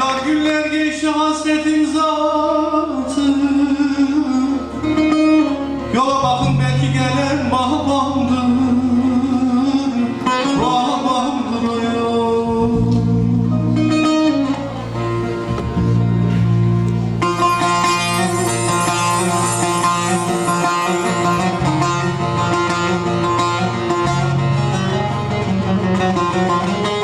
Aylar günler geçti hasretin zatı Yola bakın belki gelen babamdır Babamdır o yol. Giderken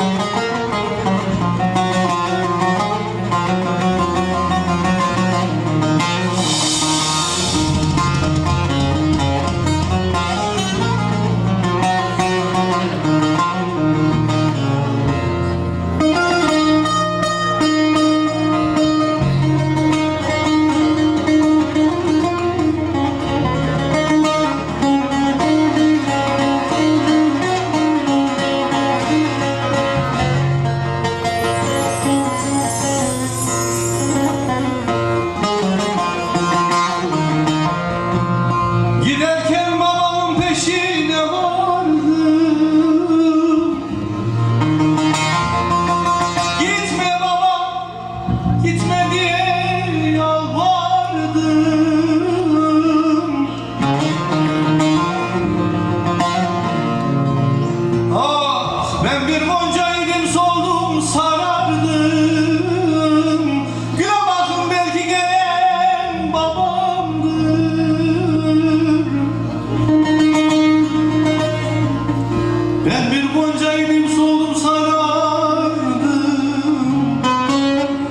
Bir gonca idim soğudum sarardım.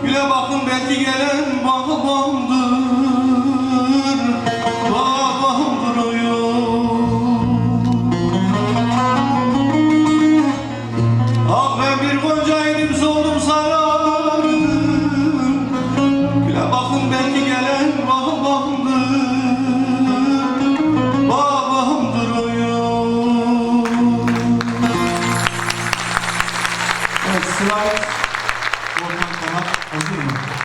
Güle bakın belki gelen babamdır Babamdır o yol. Ah ben bir gonca idim Slides, Volkan Kanat hazır mı?